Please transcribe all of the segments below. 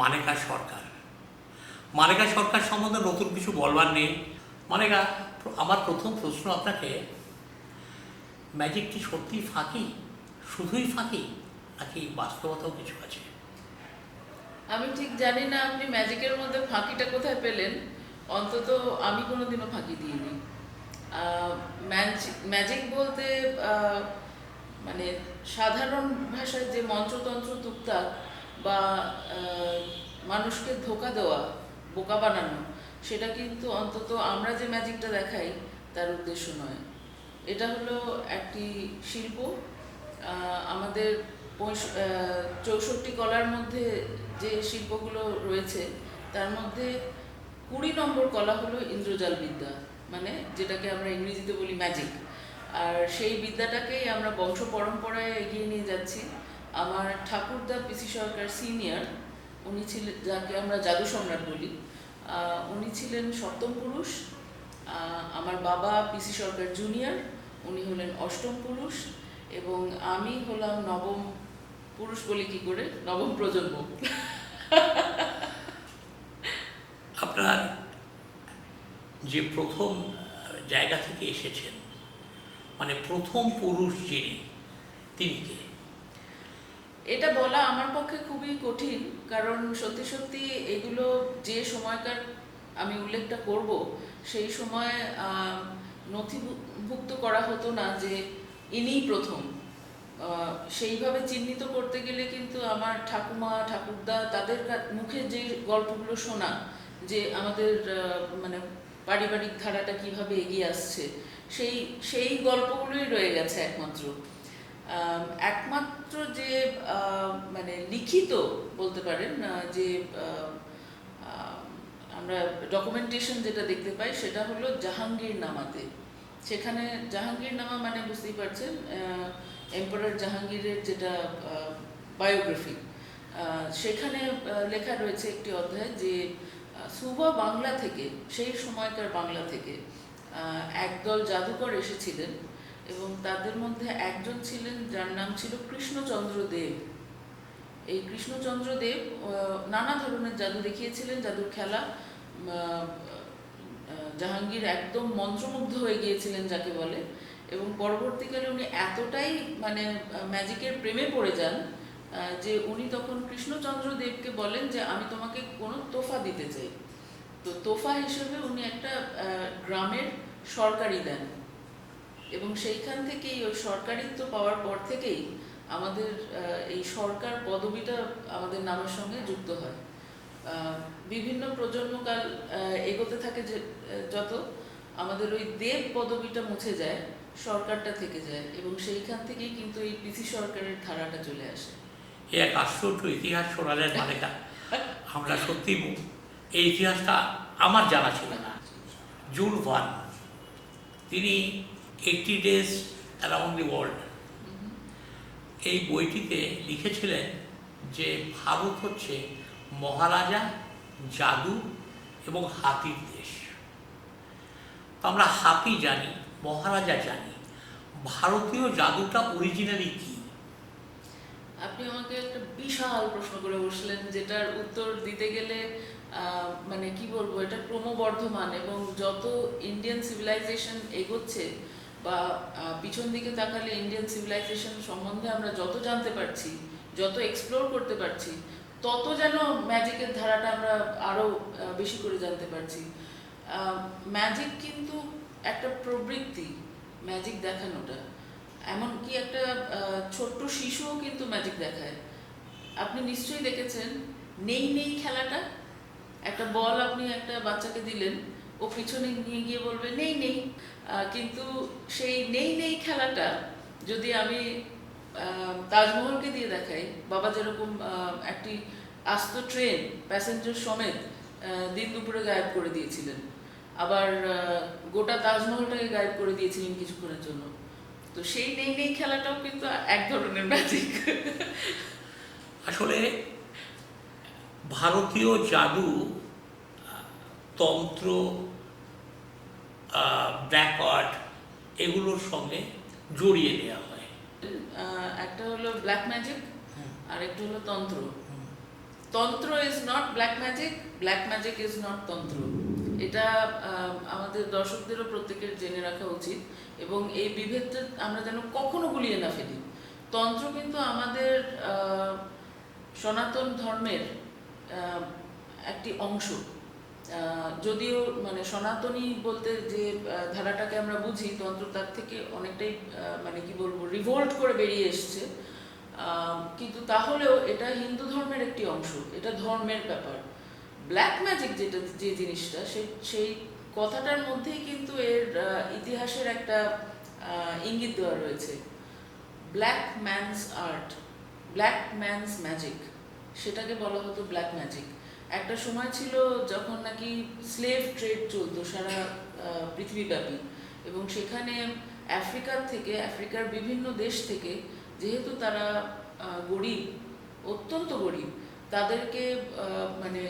মানেকা সরকার। মানেকা সরকার সম্বন্ধে নতুন কিছু বলবার নেই। মানেকা, আমার প্রথম প্রশ্ন আপনাকে ম্যাজিক কি সত্যিই ফাঁকি? শুধুই ফাঁকি, নাকি বাস্তবতাও কিছু আছে? আমি ঠিক জানি না আপনি ম্যাজিকের মধ্যে ফাঁকিটা কোথায় পেলেন। অন্তত আমি কোনোদিনও ফাঁকি দিইনি। ম্যাজিক বলতে মানে সাধারণ ভাষায় যে মন্ত্রতন্ত্র তুকতাক বা মানুষকে ধোকা দেওয়া, বোকা বানানো, সেটা কিন্তু অন্তত আমরা যে ম্যাজিকটা দেখাই, তার উদ্দেশ্য নয়। এটা হলো একটি শিল্প আমাদের চৌষট্টি কলার মধ্যে যে শিল্পগুলো রয়েছে, তার মধ্যে কুড়ি নম্বর কলা হলো ইন্দ্রজাল বিদ্যা মানে যেটাকে আমরা ইংরেজিতে বলি ম্যাজিক। আর সেই বিদ্যাটাকেই আমরা বংশ পরম্পরায় এগিয়ে নিয়ে যাচ্ছি। আমার ঠাকুরদা পিসি সরকার সিনিয়র, উনি ছিলেন, যাকে আমরা জাদু সম্রাট বলি উনি ছিলেন সপ্তম পুরুষ আমার বাবা পিসি সরকার জুনিয়র, উনি হলেন অষ্টম পুরুষ, এবং আমি হলাম নবম পুরুষ বলি কি করে? নবম প্রজন্ম। আপনার যে প্রথম জায়গা থেকে এসেছেন মানে প্রথম পুরুষ যিনি, তিনি কে? এটা বলা আমার পক্ষে খুবই কঠিন, কারণ সত্যি সত্যি এগুলো যে সময়কার আমি উল্লেখটা করব, সেই সময় নথিভুক্ত করা হতো না যে ইনিই প্রথম। সেইভাবে চিহ্নিত করতে গেলে কিন্তু আমার ঠাকুমা, ঠাকুরদা তাদের মুখে যে গল্পগুলো শোনা, যে আমাদের মানে পারিবারিক ধারাটা কীভাবে এগিয়ে আসছে, সেই সেই গল্পগুলোই রয়ে গেছে একমাত্র। একমাত্র যে মানে লিখিত বলতে পারেন যে আমরা ডকুমেন্টেশন যেটা দেখতে পাই সেটা হলো জাহাঙ্গীর নামাতে। সেখানে জাহাঙ্গীর নামা মানে বুঝতেই পারছেন এম্পারার জাহাঙ্গীরের যেটা বায়োগ্রাফি সেখানে লেখা রয়েছে একটি অধ্যায় যে সুবা বাংলা থেকে, সেই সময়কার বাংলা থেকে একদল জাদুকর এসেছিলেন। এবং তাদের মধ্যে একজন ছিলেন, যার নাম ছিল কৃষ্ণচন্দ্র দেব। এই কৃষ্ণচন্দ্র দেব নানা ধরনের জাদু দেখিয়েছিলেন, জাদুর খেলা জাহাঙ্গীর একদম মন্ত্রমুগ্ধ হয়ে গিয়েছিলেন যাকে বলে। এবং পরবর্তীকালে উনি এতটাই মানে ম্যাজিকের প্রেমে পড়ে যান যে উনি তখন কৃষ্ণচন্দ্র দেবকে বলেন যে, আমি তোমাকে কোনো তোফা দিতে চাই। তো তোফা হিসেবে উনি একটা গ্রামের সরকারি দেন। এবং সেইখান থেকেই ওই সরকারিত্ব পাওয়ার পর থেকেই আমাদের এই সরকার পদবিটা আমাদের নামের সঙ্গে যুক্ত হয়। বিভিন্ন প্রজন্মকাল এগোতে থাকে যে যত আমাদের ওই দেব পদবিটা মুছে যায় সরকারটা থেকে যায় এবং সেইখান থেকেই কিন্তু এই পিসি সরকারের ধারাটা চলে আসে। এ এক আশ্চর্য ইতিহাস শোনালেন মানেকা আমরা সত্যি এই ইতিহাসটা আমার জানা ছিল না। জুল ওয়ান তিনি eighty days around the world এই বইটিতে লিখেছিলেন যে ভারত হচ্ছে মহারাজা জাদু এবং হাতির দেশ। তো আমরা হাতি জানি মহারাজা জানি। ভারতীয় জাদুটা অরিজিনালি কী? আপনি আমাকে একটা বিশাল প্রশ্ন করে বসলেন যেটার উত্তর দিতে গেলে মানে কি বলব এটা ক্রমবর্ধমান এবং যত ইন্ডিয়ান সিভিলাইজেশন এগোচ্ছে বা পিছন দিকে তাকালে ইন্ডিয়ান সিভিলাইজেশন সম্বন্ধে আমরা যত জানতে পারছি, যত এক্সপ্লোর করতে পারছি, তত যেন ম্যাজিকের ধারাটা আমরা আরও বেশি করে জানতে পারছি। ম্যাজিক কিন্তু একটা প্রবৃত্তি ম্যাজিক দেখানোটা। এমনকি একটা ছোট্ট শিশুও কিন্তু ম্যাজিক দেখায়। আপনি নিশ্চয়ই দেখেছেন, নেই নেই খেলাটা, একটা বল আপনি একটা বাচ্চাকে দিলেন ও পিছনে নিয়ে গিয়ে বলবে, নেই নেই। কিন্তু সেই নেই নেই খেলাটা যদি আমি তাজমহলকে দিয়ে দেখাই, বাবা যেরকম একটি আস্ত ট্রেন প্যাসেঞ্জার সমেত দিন দুপুরে গায়েব করে দিয়েছিলেন, আবার গোটা তাজমহলটাকে গায়েব করে দিয়েছিলেন কিছুক্ষণের জন্য। তো সেই নেই নেই খেলাটাও কিন্তু এক ধরনের ম্যাজিক আসলে ভারতীয় জাদু তন্ত্র ব্ল্যাক আর্ট এগুলোর সঙ্গে জড়িয়ে দেওয়া হয়। একটা হলো ব্ল্যাক ম্যাজিক আর একটা হলো তন্ত্র। Tantra is not black magic black magic is not tantra. এটা আমাদের দর্শকদেরও প্রত্যেকের জেনে রাখা উচিত এবং এই বিভেদটা আমরা যেন কখনো গুলিয়ে না ফেলি। তন্ত্র কিন্তু আমাদের সনাতন ধর্মের একটি অংশ। যদিও মানে সনাতনী বলতে যে ধারাটাকে আমরা বুঝি তন্ত্র তার থেকে অনেকটাই মানে কি বলব রিভোল্ট করে বেরিয়ে এসছে। কিন্তু তাহলেও এটা হিন্দু ধর্মের একটি অংশ, এটা ধর্মের ব্যাপার। ব্ল্যাক ম্যাজিক যেটা, যে জিনিসটা সেই সেই কথাটার মধ্যেই কিন্তু এর ইতিহাসের একটা ইঙ্গিত দেওয়া রয়েছে। Black man's art black man's magic সেটাকে বলা হতো ব্ল্যাক ম্যাজিক একটা সময় ছিল যখন নাকি স্লেভ ট্রেড চলতো সারা পৃথিবীব্যাপী। এবং সেখানে আফ্রিকার থেকে আফ্রিকার বিভিন্ন দেশ থেকে যেহেতু তারা গরিব অত্যন্ত গরিব তাদেরকে মানে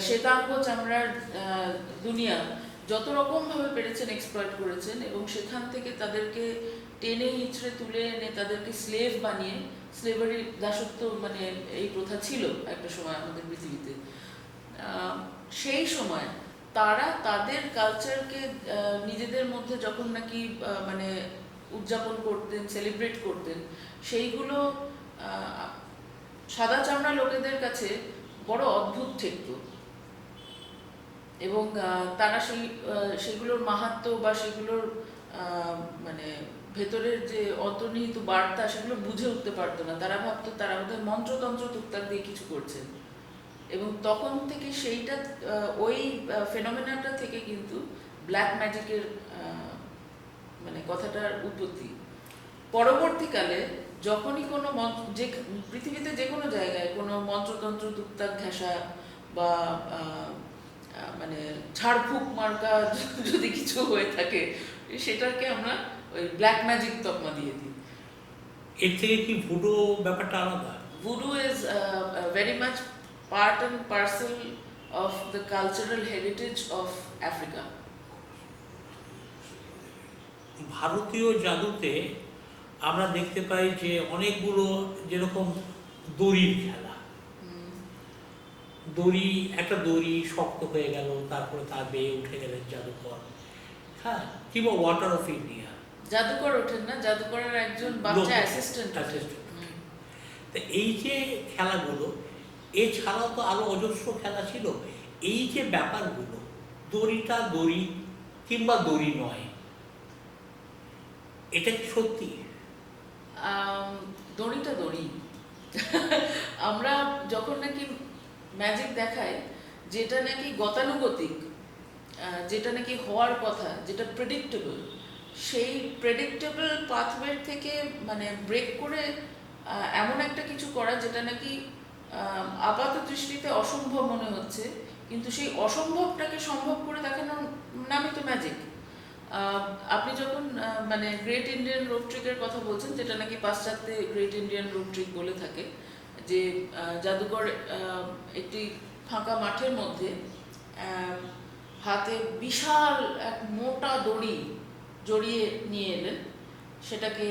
শ্বেতাঙ্গ চামড়ার দুনিয়া যত রকম ভাবে পেরেছেন এক্সপ্লয়েট করেছেন এবং সেখান থেকে তাদেরকে টেনে হিচড়ে তুলে এনে তাদেরকে স্লেভ বানিয়ে স্লেভারি দাসত্ব মানে এই প্রথা ছিল একটা সময় আমাদের পৃথিবীতে। সেই সময় তারা তাদের কালচারকে নিজেদের মধ্যে যখন নাকি মানে উদযাপন করতেন সেলিব্রেট করতেন, সেইগুলো সাদা চামড়া লোকেদের কাছে বড় অদ্ভুত ঠেকতো। এবং তারা সেই সেগুলোর মাহাত্ম বা সেগুলোর মানে ভেতরের যে অন্তর্নিহিত বার্তা, সেগুলো বুঝে উঠতে পারতো না। তারা ভাবতো তারা বোধহয় মন্ত্রতন্ত্র টুকটাক দিয়ে কিছু করছেন এবং তখন থেকে সেইটা ওই ফেনোমেনাটা থেকে কিন্তু ব্ল্যাক ম্যাজিকের মানে কথাটার উৎপত্তি। পরবর্তীকালে যখনই কোনো মন্ত্র যে, পৃথিবীতে যে কোনো জায়গায় কোনো মন্ত্রতন্ত্র টুকটাক ঘেঁষা বা মানে ঝাড়ফুঁক মার্কা যদি কিছু হয়ে থাকে, সেটাকে আমরা ওই ব্ল্যাক ম্যাজিক তকমা দিয়ে দিই। এর থেকে কি ভুডো ব্যাপারটা আলাদা? Uh, uh, very much part and parcel of the cultural heritage of Africa. ভারতীয় জাদুতে আমরা দেখতে পাই যে অনেকগুলো যেরকম দড়ির খেলা। দড়ি একটা দড়ি শক্ত হয়ে গেল তারপরে তার বেয়ে উঠে গেলেন জাদুকর। হ্যাঁ কিংবা ওয়াটার অফ ইন্ডিয়া জাদুকর ওঠেন না জাদুকরের একজন বাচ্চা অ্যাসিস্ট্যান্ট। তা এই যে খেলাগুলো এছাড়াও তো আরও অজস্র খেলা ছিল। এই যে ব্যাপারগুলো দড়িটা দড়ি কিংবা দড়ি নয় এটা কি সত্যি? দড়িটা দড়ি। আমরা যখন নাকি ম্যাজিক দেখাই যেটা নাকি গতানুগতিক যেটা নাকি হওয়ার কথা যেটা প্রেডিক্টেবল সেই প্রেডিক্টেবল পাথওয়ে থেকে মানে ব্রেক করে এমন একটা কিছু করা যেটা নাকি আপাত দৃষ্টিতে অসম্ভব মনে হচ্ছে। কিন্তু সেই অসম্ভবটাকে সম্ভব করে দেখানো নামই তো ম্যাজিক আপনি যখন মানে গ্রেট ইন্ডিয়ান রোড ট্রিকের কথা বলছেন, যেটা নাকি পাশ্চাত্যে গ্রেট ইন্ডিয়ান রোড ট্রিক বলে থাকে, যে জাদুঘর একটি ফাঁকা মাঠের মধ্যে হাতে বিশাল এক মোটা দড়ি জড়িয়ে নিয়ে এলেন, সেটাকে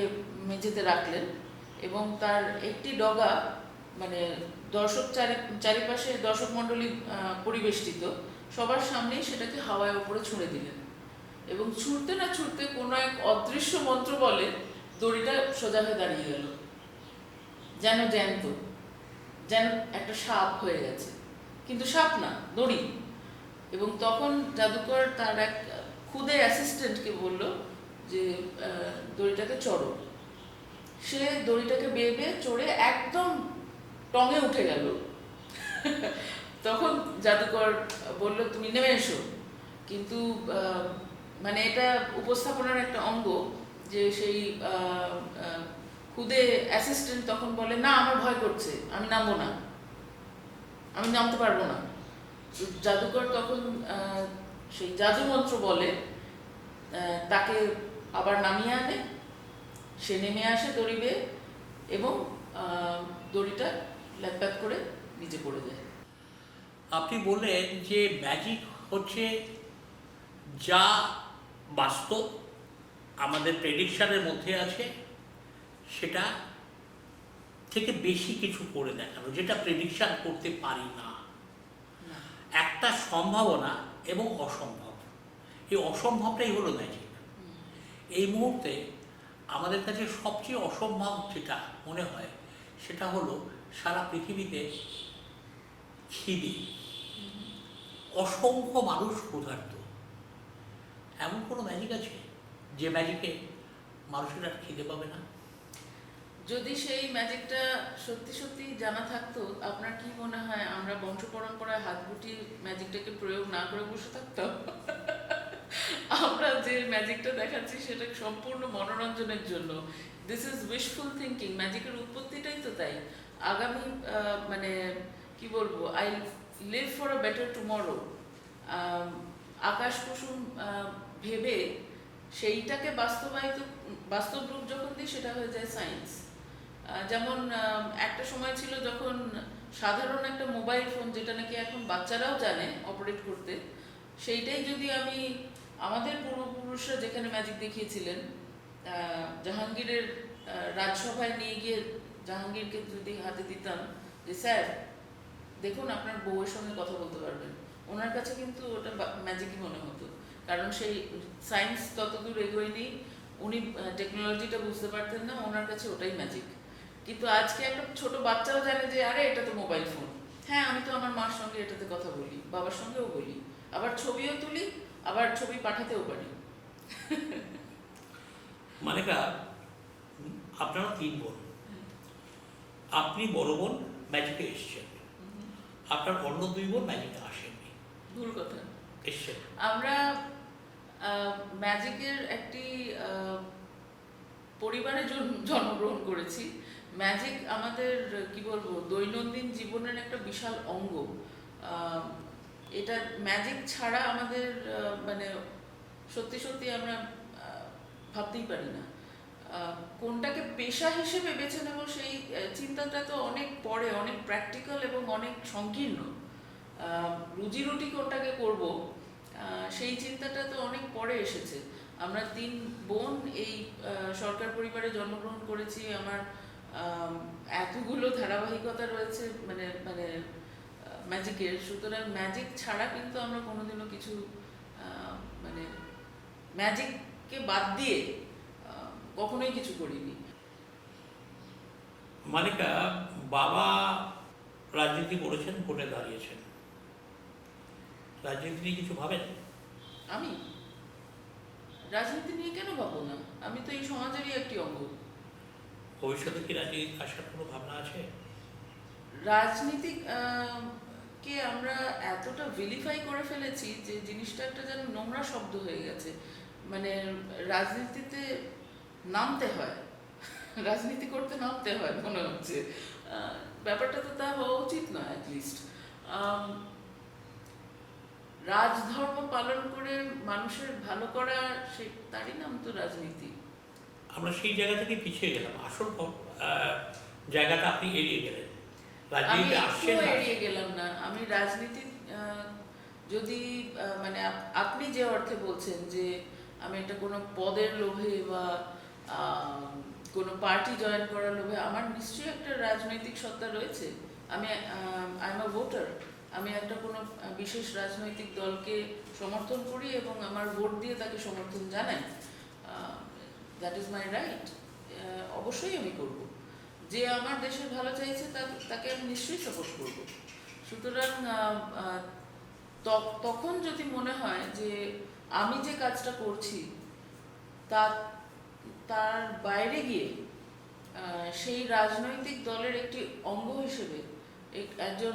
মেঝেতে রাখলেন এবং তার একটি ডগা মানে দর্শক চারি, চারিপাশে দর্শক মণ্ডলী পরিবেষ্টিত, সবার সামনেই সেটাকে হাওয়ায় উপরে ছুঁড়ে দিলেন এবং ছুটতে না ছুটতে কোনো এক অদৃশ্য মন্ত্র বলে দড়িটা সোজা হয়ে দাঁড়িয়ে গেল। যেন জ্যান্ত, যেন একটা সাপ হয়ে গেছে। কিন্তু সাপ না, দড়ি। এবং তখন জাদুকর তার এক খুদে অ্যাসিস্ট্যান্টকে বলল যে দড়িটাকে চড়ো। সে দড়িটাকে বেয়ে বেয়ে চড়ে একদম টঙে উঠে গেল। তখন জাদুকর বলল, তুমি নেমে এসো। কিন্তু মানে এটা উপস্থাপনার একটা অঙ্গ যে সেই খুদে অ্যাসিস্ট্যান্ট তখন বলে, না, আমার ভয় করছে, আমি নামবো না। আমি নামতে পারব না। জাদুকর তখন সেই জাদু মন্ত্র বলে তাকে আবার নামিয়ে আনে সে নেমে আসে দড়ি বেয়ে এবং দড়িটা ল্যাপপ্যাপ করে নিচে পড়ে যায়। আপনি বললেন যে ম্যাজিক হচ্ছে যা বাস্তব আমাদের প্রেডিকশানের মধ্যে আছে সেটা থেকে বেশি কিছু করে দেখানো যেটা প্রেডিকশান করতে পারি না। না। একটা সম্ভাবনা এবং অসম্ভব। এই অসম্ভবটাই হলো ম্যাজিক এই মুহূর্তে আমাদের কাছে সবচেয়ে অসম্ভব যেটা মনে হয়, সেটা হলো সারা পৃথিবীতে খিদে। অসংখ্য মানুষ ক্ষুধার্ত। এমন কোনো ম্যাজিক আছে যে ম্যাজিকে মানুষের আর খিদে পাবে না? যদি সেই ম্যাজিকটা সত্যি সত্যি জানা থাকতো, আপনার কি মনে হয় আমরা বংশ পরম্পরায় হাত গুটি ম্যাজিকটাকে প্রয়োগ না করে বসে থাকতাম? আমরা যে ম্যাজিকটা দেখাচ্ছি সেটা সম্পূর্ণ মনোরঞ্জনের জন্য। দিস ইজ উইশফুল থিঙ্কিং ম্যাজিকের উৎপত্তিটাই তো তাই। আগামী মানে কি বলব? I live for a better tomorrow আকাশ কুসুম ভেবে সেইটাকে বাস্তবায়িত, বাস্তব রূপ যখন দিই, সেটা হয়ে যায় সায়েন্স যেমন একটা সময় ছিল যখন সাধারণ একটা মোবাইল ফোন যেটা নাকি এখন বাচ্চারাও জানে অপারেট করতে, সেইটাই যদি আমি আমাদের পূর্বপুরুষরা যেখানে ম্যাজিক দেখিয়েছিলেন জাহাঙ্গীরের রাজসভায় নিয়ে গিয়ে জাহাঙ্গীরকে যদি হাতে দিতাম, যে স্যার, দেখুন আপনার বউয়ের সঙ্গে কথা বলতে পারবেন। ওনার কাছে কিন্তু ওটা ম্যাজিকই মনে হতো। কারণ সেই সায়েন্স ততদূর এগোয়নি, উনি টেকনোলজিটা বুঝতে পারতেন না, ওনার কাছে ওটাই ম্যাজিক কিন্তু আজকে একটা ছোট বাচ্চাও জানে যে, আরে, এটা তো মোবাইল ফোন হ্যাঁ আমি তো আমার মার সঙ্গে এটাতে কথা বলি, বাবার সঙ্গেও বলি। আবার ছবিও তুলি আবার ছবি পাঠাতেও পারি। মানে কা আপনারা তিন বোন। আপনি বড় বোন ম্যাজিকে এসছেন। আপনার অন্য দুই বোন ম্যাজিকে আসেননি। ভুল কথা। এসছেন। আমরা ম্যাজিকের একটি পরিবারে জন্মগ্রহণ করেছি। ম্যাজিক আমাদের কি বলব দৈনন্দিন জীবনের একটা বিশাল অঙ্গ। এটা ম্যাজিক ছাড়া আমাদের মানে সত্যি সত্যি আমরা ভাবতেই পারি না। কোনটাকে পেশা হিসেবে বেছে নেব সেই চিন্তাটা তো অনেক পরে, অনেক প্র্যাকটিক্যাল এবং অনেক সংকীর্ণ। রুজি রুটি কোনটাকে করব সেই চিন্তাটা তো অনেক পরে এসেছে। আমরা তিন বোন, এই সরকার পরিবারে জন্মগ্রহণ করেছি। আমার এতগুলো ধারাবাহিকতা রয়েছে মানে মানে ম্যাজিকের সুতরাং ম্যাজিক ছাড়া কিন্তু আমরা কোনোদিনও কিছু মানে ম্যাজিককে বাদ দিয়ে কখনোই কিছু করিনি। মালিকা বাবা রাজনীতি করেছেন ভোটে দাঁড়িয়েছেন। রাজনীতি নিয়ে কিছু ভাবেন? আমি? রাজনীতি নিয়ে কেন ভাবো না? আমি তো এই সমাজেরই একটি অঙ্গ। ভবিষ্যতে কি রাজনীতি আসার কোনো ভাবনা আছে? রাজনীতি কে আমরা এতটা ভিলিফাই করে ফেলেছি যে জিনিসটা একটা যেন নোংরা শব্দ হয়ে গেছে। মানে রাজনীতিতে নামতে হয়। রাজনীতি করতে নামতে হয় মনে হচ্ছে। ব্যাপারটা তো তা হওয়া উচিত নয় অ্যাটলিস্ট রাজধর্ম পালন করে মানুষের ভালো করা, সে তারই নাম তো রাজনীতি। আমরা সেই জায়গা থেকে পিছিয়ে গেলাম। আসল জায়গাটা আপনি এড়িয়ে গেলেন। আমি না এড়িয়ে গেলাম না। আমি রাজনীতি যদি মানে আপনি যে অর্থে বলছেন যে আমি একটা কোনো পদের লোভে বা কোনো পার্টি জয়েন করার লোভে আমার নিশ্চয়ই একটা রাজনৈতিক সত্তা রয়েছে। আমি আই এম আ ভোটার আমি একটা কোনো বিশেষ রাজনৈতিক দলকে সমর্থন করি এবং আমার ভোট দিয়ে তাকে সমর্থন জানাই। দ্যাট ইজ মাই রাইট অবশ্যই আমি করব। যে আমার দেশের ভালো চাইছে তাকে আমি নিশ্চয়ই সাপোর্ট করব। সুতরাং তখন যদি মনে হয় যে আমি যে কাজটা করছি, তা, তার বাইরে গিয়ে সেই রাজনৈতিক দলের একটি অঙ্গ হিসেবে, এক- একজন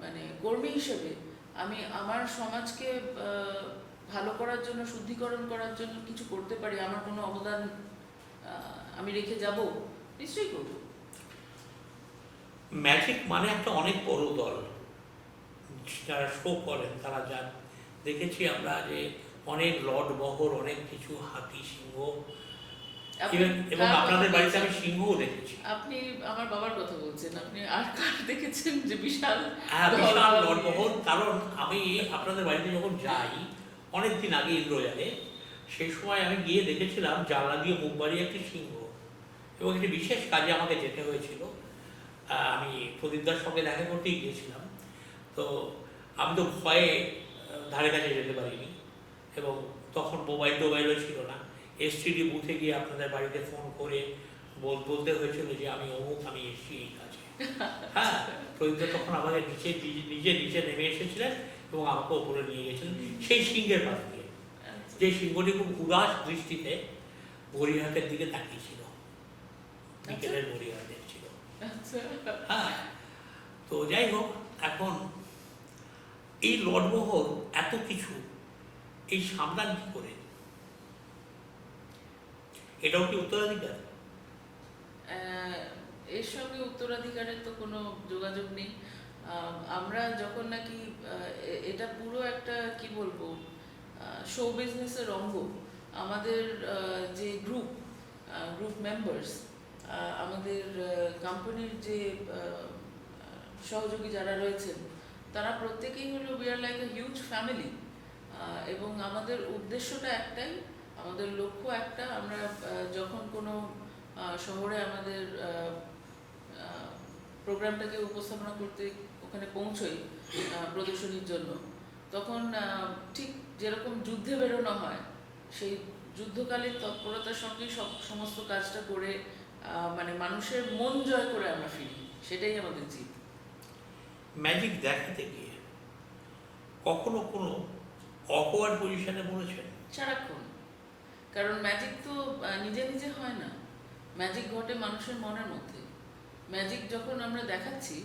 মানে কর্মী হিসেবে, আমি আমার সমাজকে ভালো করার জন্য, শুদ্ধিকরণ করার জন্য কিছু করতে পারি, আমার কোনো অবদান আমি রেখে যাব? নিশ্চয়ই করব ম্যাজিক মানে একটা অনেক বড় দল যারা শো করেন তারা যান দেখেছি আমরা যে অনেক লট বহর অনেক কিছু হাতি সিংহ এবং- আপনাদের বাড়িতে আমি? সিংহও দেখেছি আপনি আমার বাবার কথা বলছেন আপনি আর কার দেখেছেন যে বিশাল হ্যাঁ বিশাল নিয়ে? লটবহল কারণ আমি আপনাদের বাড়িতে যখন যাই অনেক দিন আগে ইন্দ্রজালে সেই সময় আমি গিয়ে দেখেছিলাম জানলা দিয়ে মুখ বাড়িয়ে একটি সিংহ এবং একটি বিশেষ কাজে আমাকে যেতে হয়েছিল। আমি প্রদীপদার সঙ্গে দেখা করতেই গিয়েছিলাম। তো আমি তো ভয়ে ধারে কাছে যেতে পারিনি এবং তখন মোবাইল টোবাইলও ছিল না। এসটিডি বুথে গিয়ে আপনাদের বাড়িতে ফোন করে বল- বলতে হয়েছিল যে আমি অমুক আমি এসছি এই কাজে। হ্যাঁ প্রদীপদা তখন আমাকে নিচে নিজে- নিজে নিচে নেমে এসেছিলেন এবং আমাকে ওপরে নিয়ে গেছিলেন। সেই সিংহের পাশ দিয়ে। আচ্ছা। যে সিংহটি খুব উদাস দৃষ্টিতে গড়িয়াহাটের দিকে তাকিয়েছিল বিকেলের গড়িয়াহাটের ছিল হ্যাঁ তো যাই হোক এখন এই লটবহল এত কিছু এই সামলান কি করে? এটাও কি উত্তরাধিকার? এর সঙ্গে উত্তরাধিকারের তো কোনো যোগাযোগ নেই। আমরা যখন নাকি এটা পুরো একটা কি বলব শো বিজনেসের অঙ্গ। আমাদের যে গ্রুপ গ্রুপ মেম্বার্স আমাদের কোম্পানির যে সহযোগী যারা রয়েছেন, তারা প্রত্যেকেই হলো we are like a huge family এবং আমাদের উদ্দেশ্যটা একটাই, আমাদের লক্ষ্য একটা, আমরা যখন কোনো শহরে আমাদের প্রোগ্রামটাকে উপস্থাপনা করতে ওখানে পৌঁছই প্রদর্শনীর জন্য, তখন ঠিক যেরকম যুদ্ধে বেরোনো হয়, সেই যুদ্ধকালীন তৎপরতার সঙ্গে সব সমস্ত কাজটা করে মানে মানুষের মন জয় করে আমরা ফিরি সেটাই আমাদের জিত। ম্যাজিক দেখাতে গিয়ে কখনো কোনো অকওয়ার্ড পজিশনে পড়েছেন সারাক্ষণ। কারণ ম্যাজিক তো নিজে নিজে হয় না। ম্যাজিক ঘটে মানুষের মনের মধ্যে। ম্যাজিক যখন আমরা দেখাচ্ছি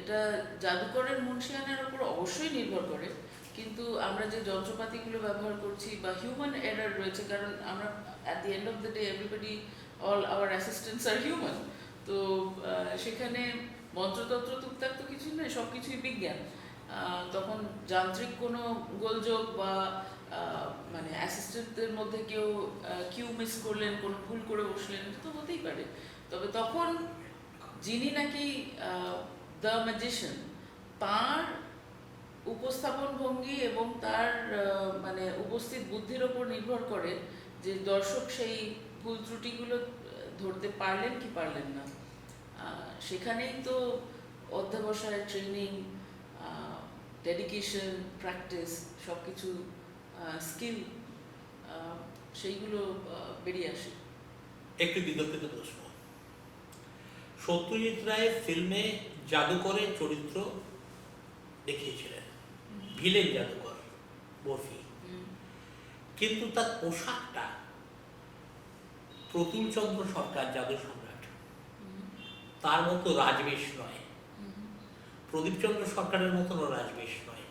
এটা জাদুকরের মুন্সিয়ানের উপর অবশ্যই নির্ভর করে। কিন্তু আমরা যে যন্ত্রপাতিগুলো ব্যবহার করছি বা হিউম্যান এরার রয়েছে কারণ আমরা at the end of the day everybody all our assistants are human তো সেখানে মন্ত্রতন্ত্র টুকটাক তো কিছুই নয় সব কিছুই বিজ্ঞান তখন যান্ত্রিক কোনো গোলযোগ বা মানে অ্যাসিস্ট্যান্টদের মধ্যে কেউ কিউ মিস করলেন, কোনো ভুল করে বসলেন তো হতেই পারে। তবে তখন যিনি নাকি দ্য ম্যাজিশিয়ান তার উপস্থাপন ভঙ্গি এবং তার মানে উপস্থিত বুদ্ধির ওপর নির্ভর করে যে দর্শক সেই ভুল ত্রুটিগুলো ধরতে পারলেন কি পারলেন না। সেখানেই তো অধ্যাবসায় ট্রেনিং ডেডিকেশন প্র্যাকটিস সব কিছু স্কিল সেইগুলো বেরিয়ে আসে। একটি বিতর্কিত প্রশ্ন। সত্যজিৎ রায় ফিল্মে জাদুকরের চরিত্র দেখিয়েছিলেন। ভিলেন জাদুকর বরফি। কিন্তু তার পোশাকটা প্রতুল চন্দ্র সরকার জাদু সম্রাট তার মতো রাজবেশ নয়। প্রদীপচন্দ্র সরকারের মতনও রাজবেশ নয়।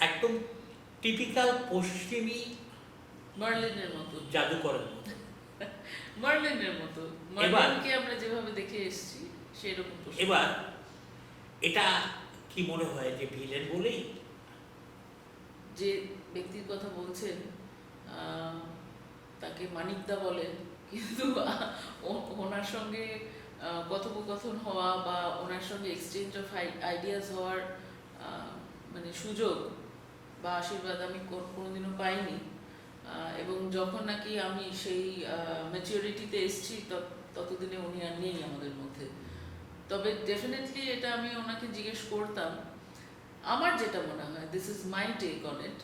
একদম টিপিক্যাল পশ্চিমী মার্লিনের মতো। জাদুকরের মতো। মার্লিনের মতো। মার্লিনকে আমরা যেভাবে দেখে এসেছি সেরকম। এবার এটা কি মনে হয় যে ভিলেন বলেই? যে ব্যক্তির কথা বলছেন আহ, তাকে মানিকদা বলেন কিন্তু ওনার সঙ্গে কথোপকথন হওয়া বা ওনার সঙ্গে এক্সচেঞ্জ অফ আইডিয়াস হওয়ার মানে সুযোগ বা আশীর্বাদ আমি কোনোদিনও পাইনি। এবং যখন নাকি আমি সেই ম্যাচিওরিটিতে এসেছি ততদিনে উনি আর নেই আমাদের মধ্যে। তবে ডেফিনেটলি এটা আমি ওনাকে জিজ্ঞেস করতাম। আমার যেটা মনে হয় this is my take on it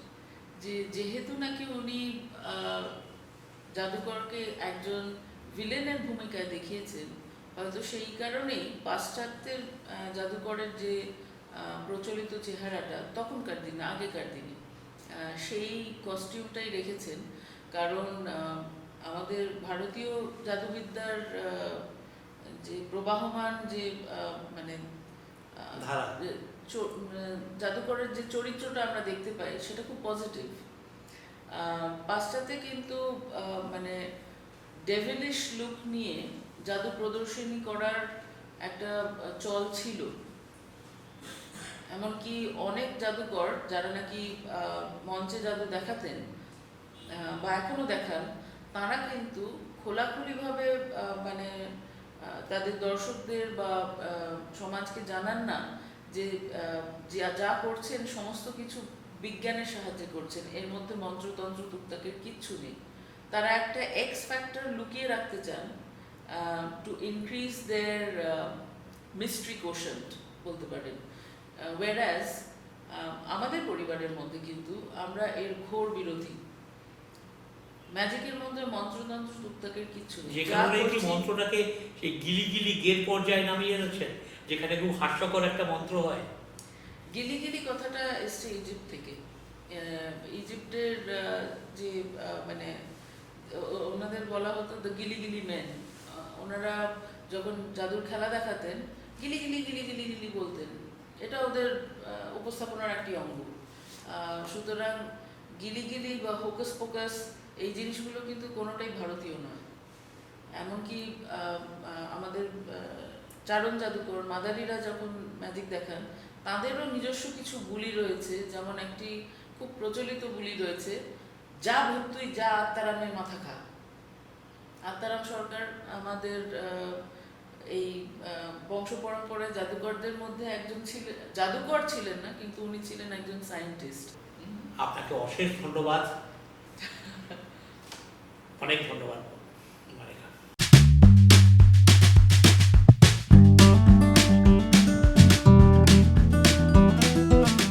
যে যেহেতু নাকি উনি জাদুকরকে একজন ভিলেনের ভূমিকায় দেখিয়েছেন। হয়তো সেই কারণেই পাশ্চাত্যের জাদুকরের যে প্রচলিত চেহারাটা তখনকার দিনে আগেকার দিনে সেই কস্টিউমটাই রেখেছেন। কারণ আমাদের ভারতীয় জাদুবিদ্যার যে প্রবাহমান যে মানে জাদুকরের যে চরিত্রটা আমরা দেখতে পাই সেটা খুব পজিটিভ পাশ্চাত্যে কিন্তু মানে ডেভিলিশ লুক নিয়ে জাদু প্রদর্শনী করার একটা চল ছিল। এমনকি অনেক জাদুকর যারা নাকি মঞ্চে জাদু দেখাতেন বা এখনও দেখান, তারা কিন্তু খোলাখুলিভাবে মানে তাদের দর্শকদের বা সমাজকে জানান না যা যা করছেন সমস্ত কিছু বিজ্ঞানের সাহায্যে করছেন। এর মধ্যে মন্ত্রতন্ত্র তুকতাকের কিচ্ছু নেই। তারা একটা এক্স ফ্যাক্টর লুকিয়ে রাখতে চান to increase their mystery quotient বলতে পারেন। ওয়েরাজ আমাদের পরিবারের মধ্যে কিন্তু আমরা এর ঘোর বিরোধী। ম্যাজিকের মধ্যে মন্ত্রতন্ত্র তুকতাকের কিচ্ছু নেই। যে যা কি মন্ত্রটাকে সেই গিলি গিলি গের পর্যায়ে নামিয়ে এনেছেন যেখানে খুব হাস্যকর একটা মন্ত্র হয়। গিলি গিলি কথাটা এসছে ইজিপ্ট থেকে। ইজিপ্টের যে মানে ওনাদের বলা হতো দ্য গিলি গিলি ম্যান ওনারা যখন জাদুর খেলা দেখাতেন গিলি গিলি গিলি গিলি গিলি বলতেন। এটা ওদের উপস্থাপনার একটি অঙ্গ। সুতরাং গিলি গিলি বা হোকাস ফোকাস এই জিনিসগুলো কিন্তু কোনোটাই ভারতীয় নয়। এমনকি আমাদের চারণ জাদুকর মাদারিরা যখন ম্যাজিক দেখান তাদেরও নিজস্ব কিছু বুলি রয়েছে, যেমন একটি খুব প্রচলিত বুলি রয়েছে, যা ভূত তুই, যা আত্মারামের মাথা খা। আত্মারাম সরকার আমাদের এই বংশ পরম্পরায় জাদুকরদের মধ্যে একজন ছিলেন, জাদুকর ছিলেন না, কিন্তু উনি ছিলেন একজন সায়েন্টিস্ট। আপনাকে অশেষ ধন্যবাদ। অনেক ধন্যবাদ।